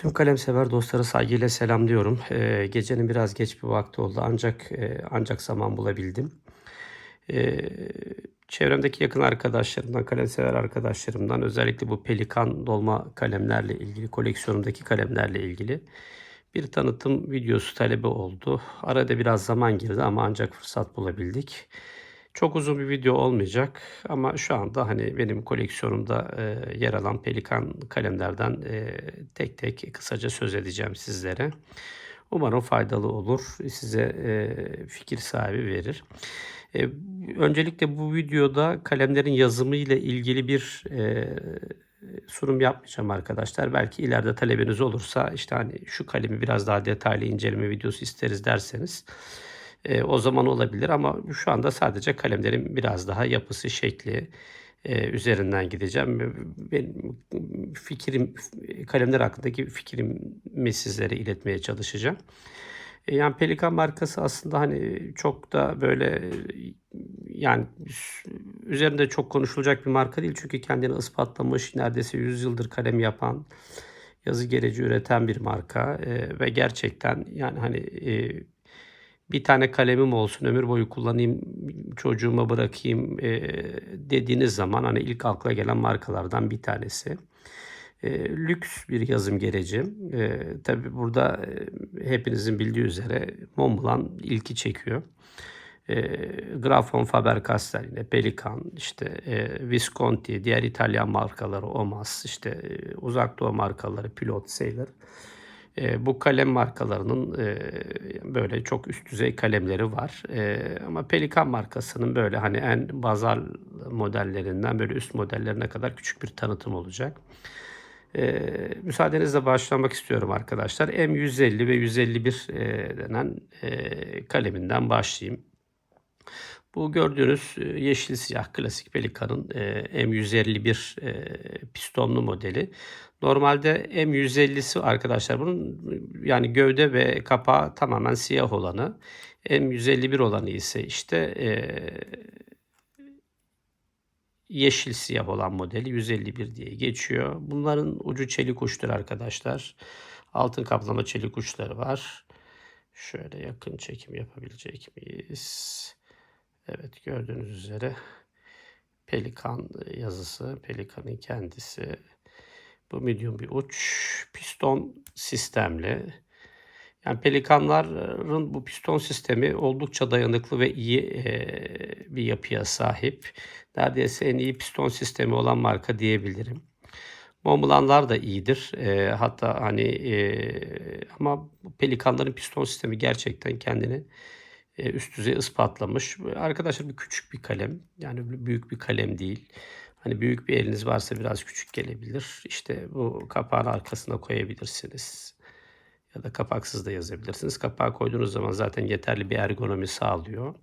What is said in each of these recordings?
Tüm kalem sever dostları saygıyla selamlıyorum. Ee, gecenin biraz geç bir vakti oldu ancak e, ancak zaman bulabildim. Ee, çevremdeki yakın arkadaşlarımdan, kalem sever arkadaşlarımdan özellikle bu pelikan dolma kalemlerle ilgili, koleksiyonumdaki kalemlerle ilgili bir tanıtım videosu talebi oldu. Arada biraz zaman girdi ama ancak fırsat bulabildik. Çok uzun bir video olmayacak ama şu anda hani benim koleksiyonumda e, yer alan pelikan kalemlerden e, tek tek kısaca söz edeceğim sizlere. Umarım faydalı olur, size e, fikir sahibi verir. E, öncelikle bu videoda kalemlerin yazımı ile ilgili bir e, sunum yapmayacağım arkadaşlar. Belki ileride talebiniz olursa işte hani şu kalemi biraz daha detaylı inceleme videosu isteriz derseniz e, o zaman olabilir ama şu anda sadece kalemlerin biraz daha yapısı, şekli e, üzerinden gideceğim. Benim fikrim, kalemler hakkındaki fikrimi sizlere iletmeye çalışacağım. E, yani Pelikan markası aslında hani çok da böyle yani üzerinde çok konuşulacak bir marka değil. Çünkü kendini ispatlamış, neredeyse 100 yıldır kalem yapan, yazı gereci üreten bir marka. E, ve gerçekten yani hani e, bir tane kalemim olsun ömür boyu kullanayım çocuğuma bırakayım e, dediğiniz zaman hani ilk akla gelen markalardan bir tanesi. E, lüks bir yazım gereci. E, Tabi burada e, hepinizin bildiği üzere Montblanc ilki çekiyor. E, Grafon Faber-Castell yine Pelikan, işte e, Visconti, diğer İtalyan markaları Omas, işte e, Uzak Doğu markaları Pilot, Sailor. E, bu kalem markalarının e, böyle çok üst düzey kalemleri var. E, ama Pelikan markasının böyle hani en bazal modellerinden böyle üst modellerine kadar küçük bir tanıtım olacak. E, müsaadenizle başlamak istiyorum arkadaşlar. M150 ve 151 e, denen e, kaleminden başlayayım. Bu gördüğünüz e, yeşil siyah klasik Pelikan'ın e, M151 e, pistonlu modeli. Normalde M150'si arkadaşlar bunun yani gövde ve kapağı tamamen siyah olanı. M151 olanı ise işte yeşil siyah olan modeli 151 diye geçiyor. Bunların ucu çelik uçtur arkadaşlar. Altın kaplama çelik uçları var. Şöyle yakın çekim yapabilecek miyiz? Evet gördüğünüz üzere Pelikan yazısı, Pelikan'ın kendisi. Bu medium bir uç. Piston sistemli. Yani pelikanların bu piston sistemi oldukça dayanıklı ve iyi e, bir yapıya sahip. Neredeyse en iyi piston sistemi olan marka diyebilirim. Montblanc'lar da iyidir. E, hatta hani e, ama pelikanların piston sistemi gerçekten kendini e, üst düzey ispatlamış. Arkadaşlar bir küçük bir kalem. Yani büyük bir kalem değil. Hani büyük bir eliniz varsa biraz küçük gelebilir. İşte bu kapağın arkasına koyabilirsiniz. Ya da kapaksız da yazabilirsiniz. Kapağı koyduğunuz zaman zaten yeterli bir ergonomi sağlıyor.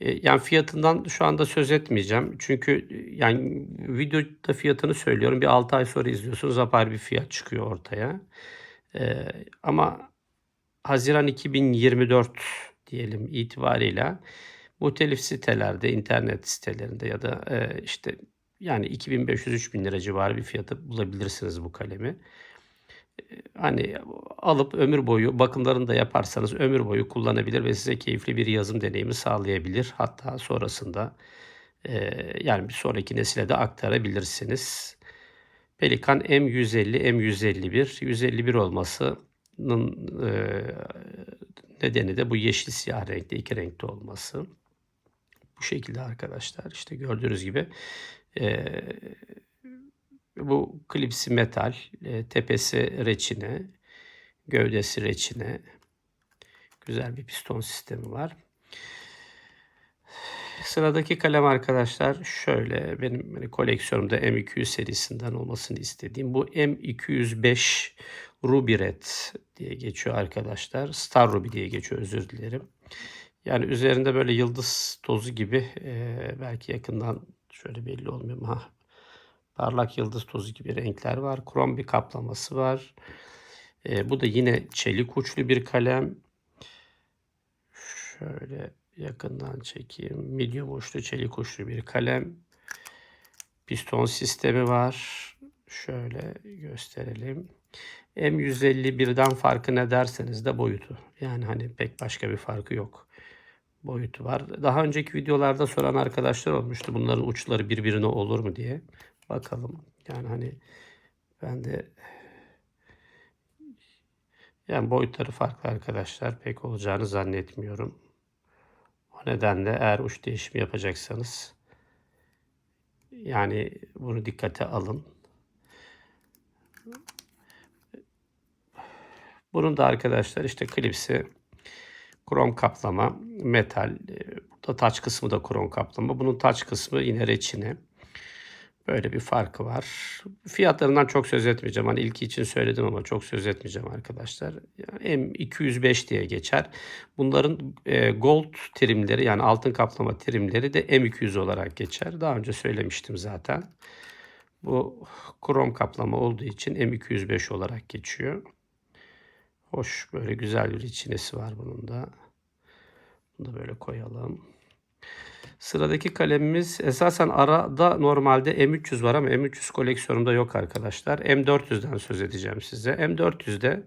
E, yani fiyatından şu anda söz etmeyeceğim. Çünkü yani videoda fiyatını söylüyorum. Bir 6 ay sonra izliyorsunuz apayrı bir fiyat çıkıyor ortaya. Ee, ama Haziran 2024 diyelim itibariyle muhtelif sitelerde, internet sitelerinde ya da e, işte yani 2500-3000 lira civarı bir fiyatı bulabilirsiniz bu kalemi. Hani alıp ömür boyu bakımlarını da yaparsanız ömür boyu kullanabilir ve size keyifli bir yazım deneyimi sağlayabilir. Hatta sonrasında yani bir sonraki nesile de aktarabilirsiniz. Pelikan M150, M151, 151 olmasının nedeni de bu yeşil siyah renkte iki renkte olması. Bu şekilde arkadaşlar işte gördüğünüz gibi e, bu klipsi metal, e, tepesi reçine, gövdesi reçine. Güzel bir piston sistemi var. Sıradaki kalem arkadaşlar şöyle benim hani koleksiyonumda M200 serisinden olmasını istediğim bu M205 Ruby Red diye geçiyor arkadaşlar. Star Ruby diye geçiyor özür dilerim. Yani üzerinde böyle yıldız tozu gibi e, belki yakından şöyle belli olmuyor ama parlak yıldız tozu gibi renkler var. Krom bir kaplaması var. E, bu da yine çelik uçlu bir kalem. Şöyle yakından çekeyim. Medium uçlu çelik uçlu bir kalem. Piston sistemi var. Şöyle gösterelim. M151'den farkı ne derseniz de boyutu. Yani hani pek başka bir farkı yok. Boyutu var. Daha önceki videolarda soran arkadaşlar olmuştu. Bunların uçları birbirine olur mu diye. Bakalım. Yani hani ben de yani boyutları farklı arkadaşlar. Pek olacağını zannetmiyorum. O nedenle eğer uç değişimi yapacaksanız yani bunu dikkate alın. Bunun da arkadaşlar işte klipsi krom kaplama, metal. e, Burada taç kısmı da krom kaplama. Bunun taç kısmı yine reçine. Böyle bir farkı var. Fiyatlarından çok söz etmeyeceğim. Hani ilki için söyledim ama çok söz etmeyeceğim arkadaşlar. Yani M205 diye geçer. Bunların e, gold trimleri yani altın kaplama trimleri de M200 olarak geçer. Daha önce söylemiştim zaten. Bu krom kaplama olduğu için M205 olarak geçiyor. Hoş böyle güzel bir içinesi var bunun da. Bunu da böyle koyalım. Sıradaki kalemimiz esasen arada normalde M300 var ama M300 koleksiyonumda yok arkadaşlar. M400'den söz edeceğim size. M400'de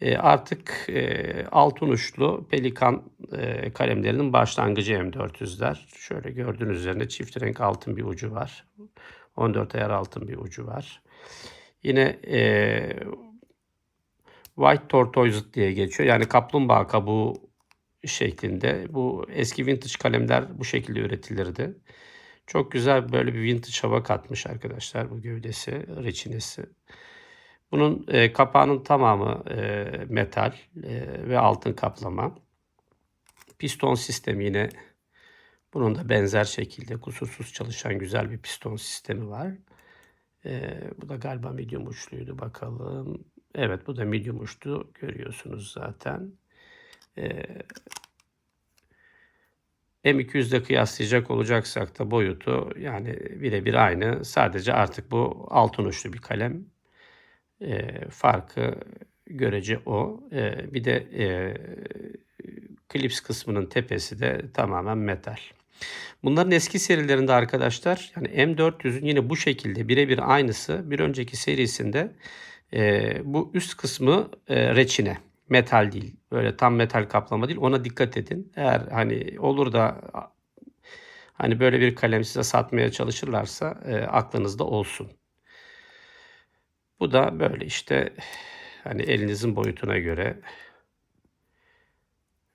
e, artık e, altın uçlu pelikan e, kalemlerinin başlangıcı M400'ler. Şöyle gördüğünüz üzerinde çift renk altın bir ucu var. 14 ayar altın bir ucu var. Yine White Tortoise diye geçiyor. Yani kaplumbağa kabuğu şeklinde. Bu eski vintage kalemler bu şekilde üretilirdi. Çok güzel böyle bir vintage hava katmış arkadaşlar bu gövdesi, reçinesi. Bunun e, kapağının tamamı e, metal e, ve altın kaplama. Piston sistemi yine bunun da benzer şekilde kusursuz çalışan güzel bir piston sistemi var. E, bu da galiba medium uçluydu bakalım. Evet bu da medium uçtu görüyorsunuz zaten. E, M200'de kıyaslayacak olacaksak da boyutu yani birebir aynı. Sadece artık bu altın uçlu bir kalem. E, farkı görece o. E, bir de e, klips kısmının tepesi de tamamen metal. Bunların eski serilerinde arkadaşlar yani M400'ün yine bu şekilde birebir aynısı bir önceki serisinde e, bu üst kısmı e, reçine metal değil. Böyle tam metal kaplama değil. Ona dikkat edin. Eğer hani olur da hani böyle bir kalem size satmaya çalışırlarsa e, aklınızda olsun. Bu da böyle işte hani elinizin boyutuna göre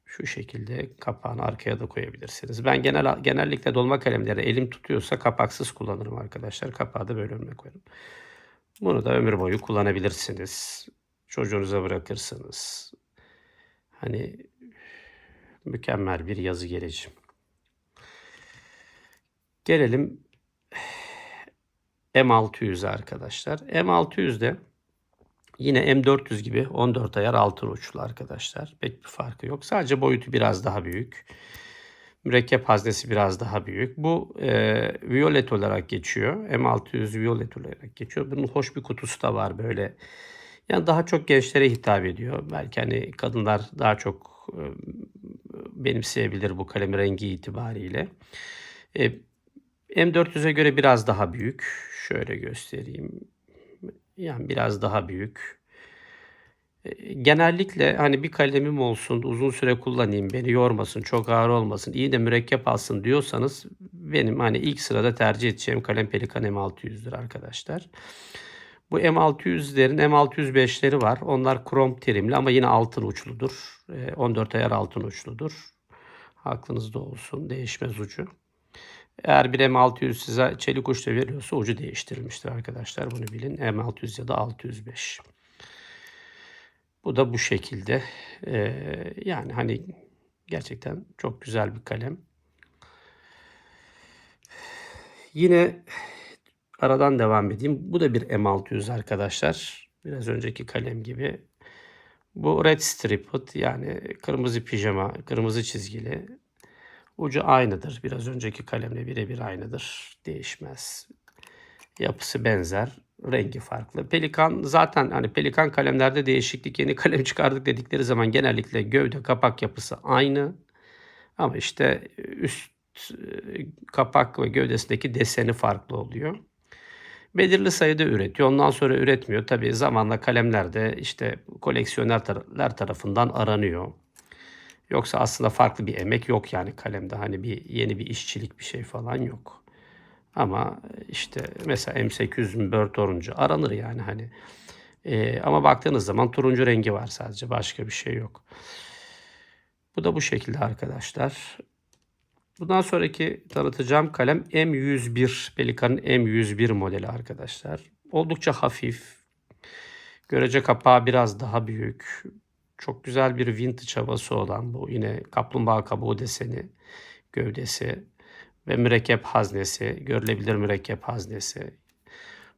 şu şekilde kapağını arkaya da koyabilirsiniz. Ben genel genellikle dolma kalemleri elim tutuyorsa kapaksız kullanırım arkadaşlar. Kapağı da böyle önüme koyarım. Bunu da ömür boyu kullanabilirsiniz. Çocuğunuza bırakırsınız. Hani mükemmel bir yazı geleceğim. Gelelim M600'e arkadaşlar. M600'de yine M400 gibi 14 ayar altın uçlu arkadaşlar. Pek bir farkı yok. Sadece boyutu biraz daha büyük. Mürekkep haznesi biraz daha büyük. Bu e, violet olarak geçiyor. M600 violet olarak geçiyor. Bunun hoş bir kutusu da var böyle. Yani daha çok gençlere hitap ediyor. Belki hani kadınlar daha çok e, benimseyebilir bu kalem rengi itibariyle. E, M400'e göre biraz daha büyük. Şöyle göstereyim. Yani biraz daha büyük. E, genellikle hani bir kalemim olsun, uzun süre kullanayım, beni yormasın, çok ağır olmasın, iyi de mürekkep alsın diyorsanız benim hani ilk sırada tercih edeceğim kalem Pelikan M600'dür arkadaşlar. Bu M600'lerin M605'leri var. Onlar krom terimli ama yine altın uçludur. 14 ayar altın uçludur. Aklınızda olsun. Değişmez ucu. Eğer bir M600 size çelik uçla veriyorsa ucu değiştirilmiştir arkadaşlar. Bunu bilin. M600 ya da 605. Bu da bu şekilde. Ee, yani hani gerçekten çok güzel bir kalem. Yine aradan devam edeyim. Bu da bir M600 arkadaşlar. Biraz önceki kalem gibi. Bu red striped yani kırmızı pijama, kırmızı çizgili. Ucu aynıdır. Biraz önceki kalemle birebir aynıdır. Değişmez. Yapısı benzer. Rengi farklı. Pelikan zaten hani pelikan kalemlerde değişiklik yeni kalem çıkardık dedikleri zaman genellikle gövde kapak yapısı aynı. Ama işte üst kapak ve gövdesindeki deseni farklı oluyor. belirli sayıda üretiyor. Ondan sonra üretmiyor. Tabii zamanla kalemler de işte koleksiyonerler tarafından aranıyor. Yoksa aslında farklı bir emek yok yani kalemde. Hani bir yeni bir işçilik bir şey falan yok. Ama işte mesela M800 Bird Orange aranır yani hani. Ee, ama baktığınız zaman turuncu rengi var sadece. Başka bir şey yok. Bu da bu şekilde arkadaşlar. Bundan sonraki tanıtacağım kalem M101. Pelikan'ın M101 modeli arkadaşlar. Oldukça hafif. Görece kapağı biraz daha büyük. Çok güzel bir vintage havası olan bu. Yine kaplumbağa kabuğu deseni, gövdesi ve mürekkep haznesi. Görülebilir mürekkep haznesi.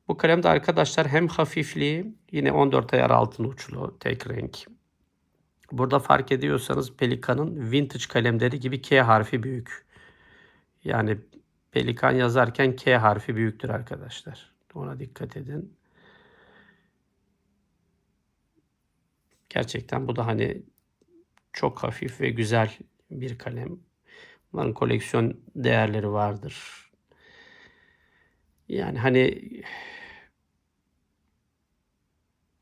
Bu kalemde arkadaşlar hem hafifliği yine 14 ayar altın uçlu tek renk. Burada fark ediyorsanız Pelikan'ın vintage kalemleri gibi K harfi büyük. Yani Pelikan yazarken K harfi büyüktür arkadaşlar. Ona dikkat edin. Gerçekten bu da hani çok hafif ve güzel bir kalem. Bunların koleksiyon değerleri vardır. Yani hani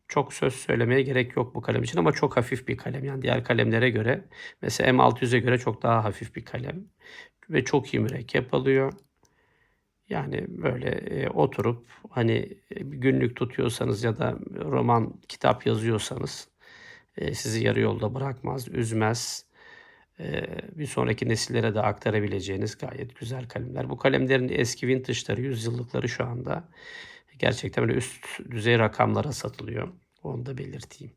çok söz söylemeye gerek yok bu kalem için ama çok hafif bir kalem. Yani diğer kalemlere göre mesela M600'e göre çok daha hafif bir kalem ve çok iyi mürekkep alıyor. Yani böyle e, oturup hani e, günlük tutuyorsanız ya da roman kitap yazıyorsanız e, sizi yarı yolda bırakmaz, üzmez. Bir sonraki nesillere de aktarabileceğiniz gayet güzel kalemler. Bu kalemlerin eski vintage'ları, yüzyıllıkları şu anda gerçekten böyle üst düzey rakamlara satılıyor. Onu da belirteyim.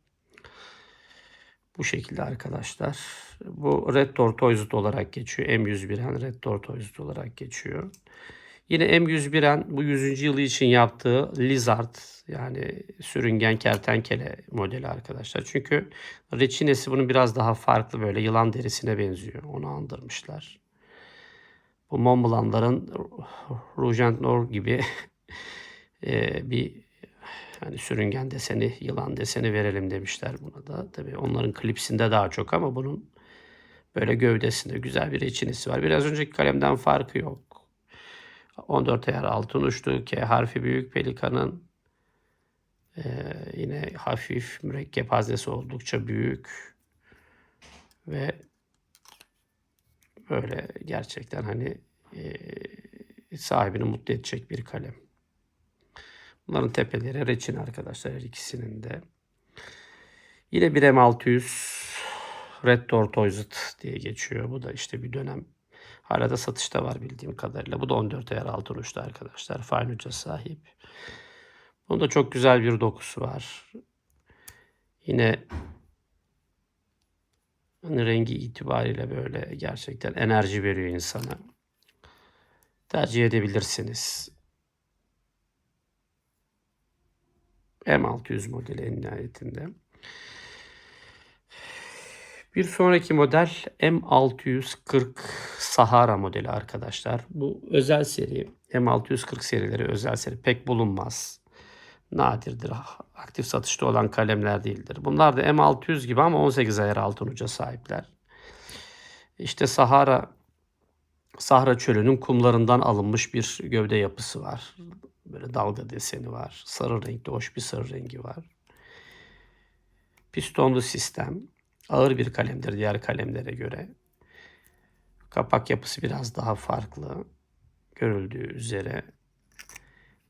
Bu şekilde arkadaşlar. Bu Red Tortoise olarak geçiyor. M101'en Red Tortoise olarak geçiyor. Yine M101'en bu 100. yılı için yaptığı Lizard yani sürüngen kertenkele modeli arkadaşlar. Çünkü reçinesi bunun biraz daha farklı böyle yılan derisine benziyor. Onu andırmışlar. Bu Mont Blanc'ların Rouge Noir gibi e, bir yani sürüngen deseni, yılan deseni verelim demişler buna da. Tabii onların klipsinde daha çok ama bunun böyle gövdesinde güzel bir reçinesi var. Biraz önceki kalemden farkı yok. 14 ayar altın uçtu. K harfi büyük pelikanın. Ee, yine hafif mürekkep haznesi oldukça büyük. Ve böyle gerçekten hani e, sahibini mutlu edecek bir kalem. Bunların tepeleri reçin arkadaşlar her ikisinin de. Yine bir M600 Red Tortoise diye geçiyor. Bu da işte bir dönem hala da satışta var bildiğim kadarıyla. Bu da 14 ayar altın uçta arkadaşlar. Fine uca sahip. Bunda çok güzel bir dokusu var. Yine hani rengi itibariyle böyle gerçekten enerji veriyor insana. Tercih edebilirsiniz. M600 modeli en nihayetinde. Bir sonraki model M640 Sahara modeli arkadaşlar. Bu özel seri. M640 serileri özel seri. Pek bulunmaz. Nadirdir. Aktif satışta olan kalemler değildir. Bunlar da M600 gibi ama 18 ayar altın uca sahipler. İşte Sahara Sahra çölünün kumlarından alınmış bir gövde yapısı var. Böyle dalga deseni var. Sarı renkli hoş bir sarı rengi var. Pistonlu sistem. Ağır bir kalemdir diğer kalemlere göre. Kapak yapısı biraz daha farklı. Görüldüğü üzere.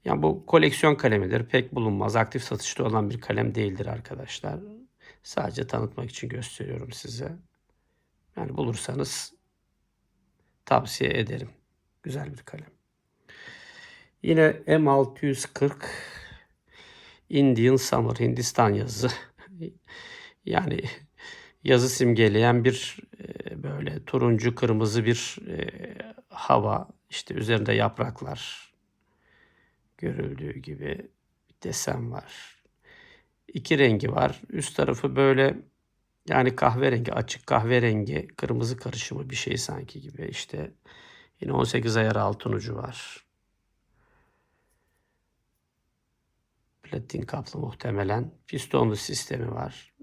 Yani bu koleksiyon kalemidir. Pek bulunmaz. Aktif satışta olan bir kalem değildir arkadaşlar. Sadece tanıtmak için gösteriyorum size. Yani bulursanız tavsiye ederim. Güzel bir kalem. Yine M640 Indian Summer Hindistan yazı. yani yazı simgeleyen bir e, böyle turuncu kırmızı bir e, hava işte üzerinde yapraklar görüldüğü gibi bir desen var. İki rengi var. Üst tarafı böyle yani kahverengi, açık kahverengi, kırmızı karışımı bir şey sanki gibi. İşte yine 18 ayar altın ucu var. Platin kaplı muhtemelen. Pistonlu sistemi var.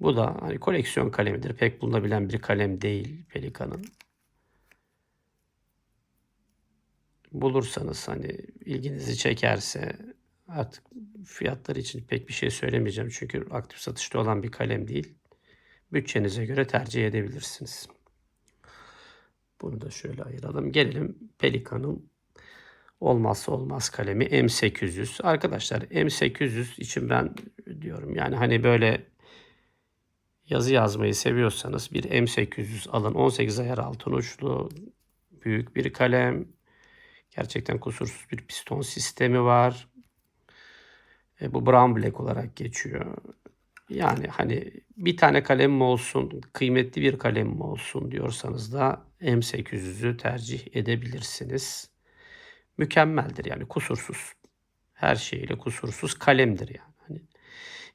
Bu da hani koleksiyon kalemidir. Pek bulunabilen bir kalem değil Pelikan'ın. bulursanız hani ilginizi çekerse artık fiyatları için pek bir şey söylemeyeceğim. Çünkü aktif satışta olan bir kalem değil. Bütçenize göre tercih edebilirsiniz. Bunu da şöyle ayıralım. Gelelim Pelikan'ın olmazsa olmaz kalemi M800. Arkadaşlar M800 için ben diyorum yani hani böyle yazı yazmayı seviyorsanız bir M800 alın. 18 ayar altın uçlu büyük bir kalem. Gerçekten kusursuz bir piston sistemi var. E, bu brown black olarak geçiyor. Yani hani bir tane kalemim olsun, kıymetli bir kalemim olsun diyorsanız da M800'ü tercih edebilirsiniz. Mükemmeldir yani kusursuz. Her şeyiyle kusursuz kalemdir yani.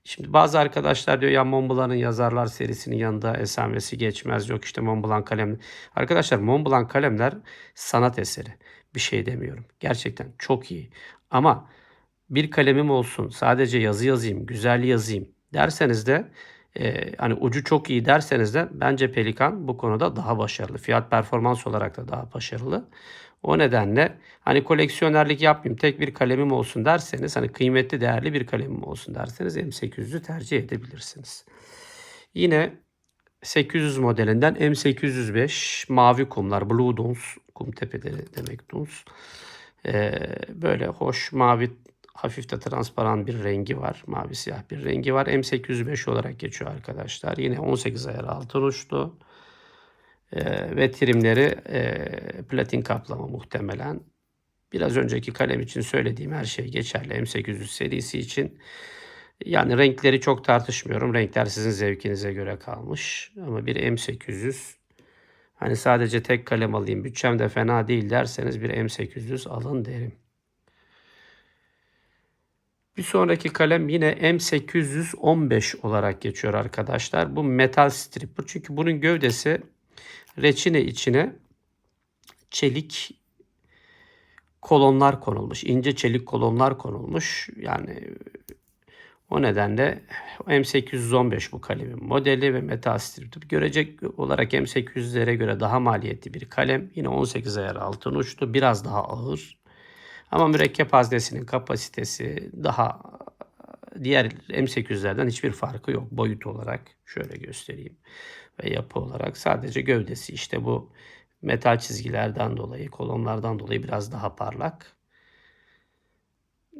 Şimdi bazı arkadaşlar diyor ya Montblanc'ın yazarlar serisinin yanında esamesi geçmez. Yok işte Montblanc kalem. Arkadaşlar Montblanc kalemler sanat eseri. Bir şey demiyorum. Gerçekten çok iyi. Ama bir kalemim olsun sadece yazı yazayım, güzel yazayım derseniz de e, hani ucu çok iyi derseniz de bence Pelikan bu konuda daha başarılı. Fiyat performans olarak da daha başarılı. O nedenle hani koleksiyonerlik yapmayayım tek bir kalemim olsun derseniz hani kıymetli değerli bir kalemim olsun derseniz M800'ü tercih edebilirsiniz. Yine 800 modelinden M805 mavi kumlar Blue Dunes kum tepeleri demek Dunes. Ee, böyle hoş mavi hafif de transparan bir rengi var. Mavi siyah bir rengi var. M805 olarak geçiyor arkadaşlar. Yine 18 ayar altın uçlu. Ee, ve trimleri e, platin kaplama muhtemelen. Biraz önceki kalem için söylediğim her şey geçerli. M800 serisi için. Yani renkleri çok tartışmıyorum. Renkler sizin zevkinize göre kalmış. Ama bir M800 hani sadece tek kalem alayım bütçem de fena değil derseniz bir M800 alın derim. Bir sonraki kalem yine M815 olarak geçiyor arkadaşlar. Bu metal stripper. Çünkü bunun gövdesi reçine içine çelik kolonlar konulmuş. ince çelik kolonlar konulmuş. Yani o nedenle M815 bu kalemin modeli ve metal striptir. Görecek olarak M800'lere göre daha maliyetli bir kalem. Yine 18 ayar altın uçlu. Biraz daha ağır. Ama mürekkep haznesinin kapasitesi daha diğer M800'lerden hiçbir farkı yok boyut olarak. Şöyle göstereyim. Ve yapı olarak sadece gövdesi işte bu metal çizgilerden dolayı, kolonlardan dolayı biraz daha parlak.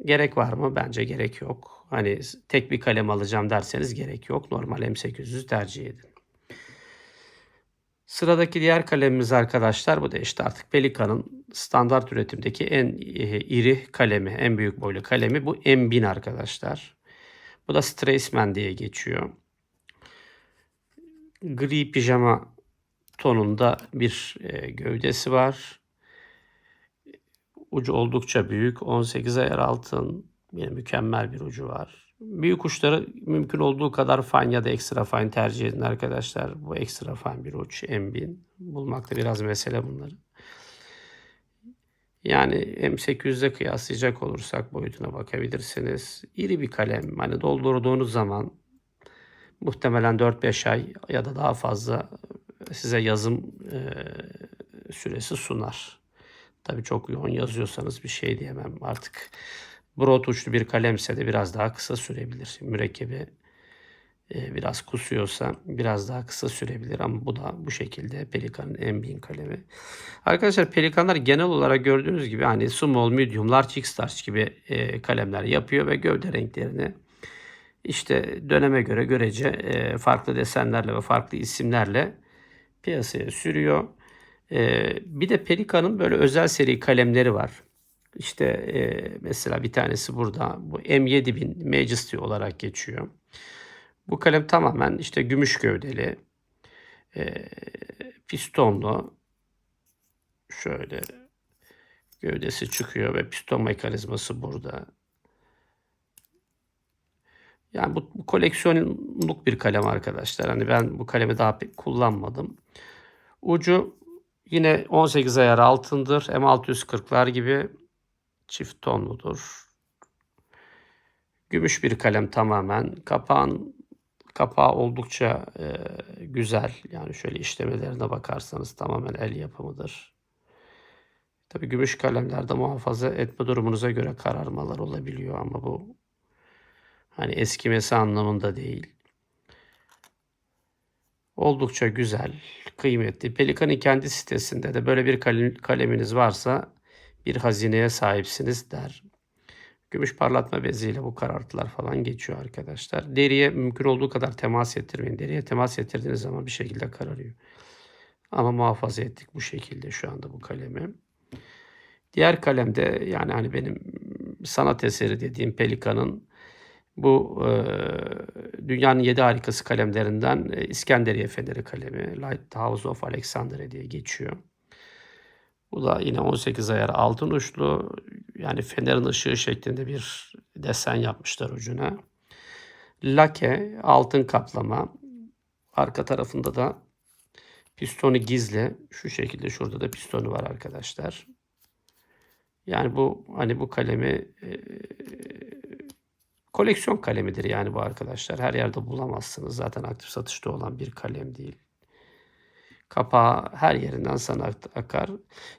Gerek var mı? Bence gerek yok. Hani tek bir kalem alacağım derseniz gerek yok. Normal M800'ü tercih edin. Sıradaki diğer kalemimiz arkadaşlar bu da işte artık Pelikan'ın standart üretimdeki en e, iri kalemi, en büyük boylu kalemi bu M1000 arkadaşlar. Bu da Strassman diye geçiyor. Gri pijama tonunda bir e, gövdesi var. Ucu oldukça büyük. 18 ayar altın. Yine mükemmel bir ucu var. Büyük uçları mümkün olduğu kadar fine ya da ekstra fine tercih edin arkadaşlar. Bu ekstra fine bir uç M1000. Bulmakta biraz mesele bunları. Yani M800'e kıyaslayacak olursak boyutuna bakabilirsiniz. İri bir kalem. Hani doldurduğunuz zaman muhtemelen 4-5 ay ya da daha fazla size yazım e, süresi sunar. Tabii çok yoğun yazıyorsanız bir şey diyemem artık Broad uçlu bir kalemse de biraz daha kısa sürebilir. Mürekkebi e, biraz kusuyorsa biraz daha kısa sürebilir ama bu da bu şekilde Pelikan'ın en bin kalemi. Arkadaşlar Pelikanlar genel olarak gördüğünüz gibi hani small, medium, large, x-large gibi e, kalemler yapıyor ve gövde renklerini işte döneme göre görece e, farklı desenlerle ve farklı isimlerle piyasaya sürüyor. Bir de Pelikan'ın böyle özel seri kalemleri var. İşte e, mesela bir tanesi burada. Bu M7000 Majesty olarak geçiyor. Bu kalem tamamen işte gümüş gövdeli, e, pistonlu. Şöyle gövdesi çıkıyor ve piston mekanizması burada. Yani bu, bu koleksiyonluk bir kalem arkadaşlar. Hani ben bu kalemi daha pek kullanmadım. Ucu yine 18 ayar altındır. M640'lar gibi çift tonludur. Gümüş bir kalem tamamen. Kapağın kapağı oldukça e, güzel. Yani şöyle işlemelerine bakarsanız tamamen el yapımıdır. Tabii gümüş kalemlerde muhafaza etme durumunuza göre kararmalar olabiliyor ama bu hani eskimesi anlamında değil. Oldukça güzel, kıymetli. Pelikan'ın kendi sitesinde de böyle bir kalem- kaleminiz varsa bir hazineye sahipsiniz der. Gümüş parlatma beziyle bu karartılar falan geçiyor arkadaşlar. Deriye mümkün olduğu kadar temas ettirmeyin. Deriye temas ettirdiğiniz zaman bir şekilde kararıyor. Ama muhafaza ettik bu şekilde şu anda bu kalemi. Diğer kalemde yani hani benim sanat eseri dediğim Pelikan'ın bu e, dünyanın yedi harikası kalemlerinden e, İskenderiye Feneri kalemi. Lighthouse of Alexandria diye geçiyor. Bu da yine 18 ayar altın uçlu. Yani fenerin ışığı şeklinde bir desen yapmışlar ucuna. Lake altın kaplama. Arka tarafında da pistonu gizli. Şu şekilde şurada da pistonu var arkadaşlar. Yani bu hani bu kalemi e, koleksiyon kalemidir yani bu arkadaşlar. Her yerde bulamazsınız. Zaten aktif satışta olan bir kalem değil. Kapağı her yerinden sana ak- akar.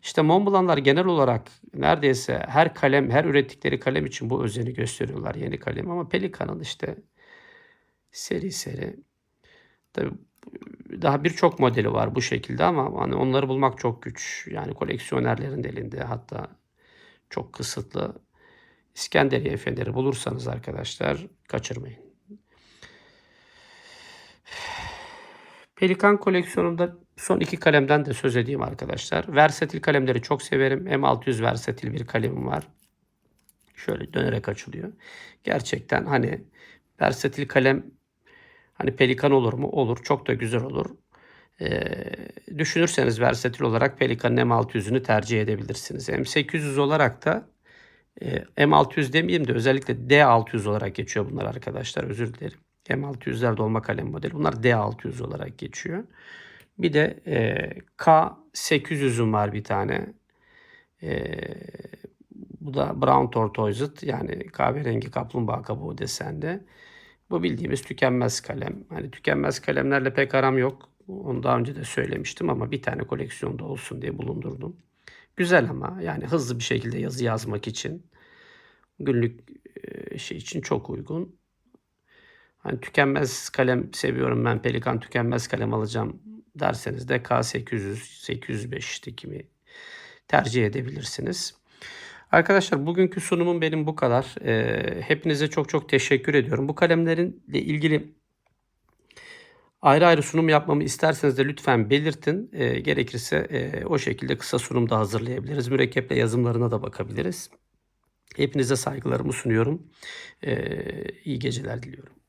İşte Montblanc'lar genel olarak neredeyse her kalem, her ürettikleri kalem için bu özeni gösteriyorlar yeni kalem. Ama Pelikan'ın işte seri seri. Tabii daha birçok modeli var bu şekilde ama hani onları bulmak çok güç. Yani koleksiyonerlerin elinde hatta çok kısıtlı. İskenderiye Feneri bulursanız arkadaşlar kaçırmayın. Pelikan koleksiyonumda son iki kalemden de söz edeyim arkadaşlar. Versatil kalemleri çok severim. M600 versatil bir kalemim var. Şöyle dönerek açılıyor. Gerçekten hani versatil kalem hani pelikan olur mu? Olur. Çok da güzel olur. Ee, düşünürseniz versatil olarak Pelikan'ın M600'ünü tercih edebilirsiniz. M800 olarak da M600 demeyeyim de özellikle D600 olarak geçiyor bunlar arkadaşlar. Özür dilerim. M600'ler dolma kalem modeli. Bunlar D600 olarak geçiyor. Bir de e, K800'üm var bir tane. E, bu da Brown Tortoise'd yani kahverengi kaplumbağa kabuğu desende. Bu bildiğimiz tükenmez kalem. Hani tükenmez kalemlerle pek aram yok. Onu daha önce de söylemiştim ama bir tane koleksiyonda olsun diye bulundurdum. Güzel ama yani hızlı bir şekilde yazı yazmak için günlük şey için çok uygun. Hani tükenmez kalem seviyorum ben Pelikan tükenmez kalem alacağım derseniz de K800, 805 işte kimi tercih edebilirsiniz. Arkadaşlar bugünkü sunumum benim bu kadar. Hepinize çok çok teşekkür ediyorum. Bu kalemlerinle ilgili ayrı ayrı sunum yapmamı isterseniz de lütfen belirtin. Gerekirse o şekilde kısa sunum da hazırlayabiliriz. Mürekkeple yazımlarına da bakabiliriz. Hepinize saygılarımı sunuyorum. Ee, iyi geceler diliyorum.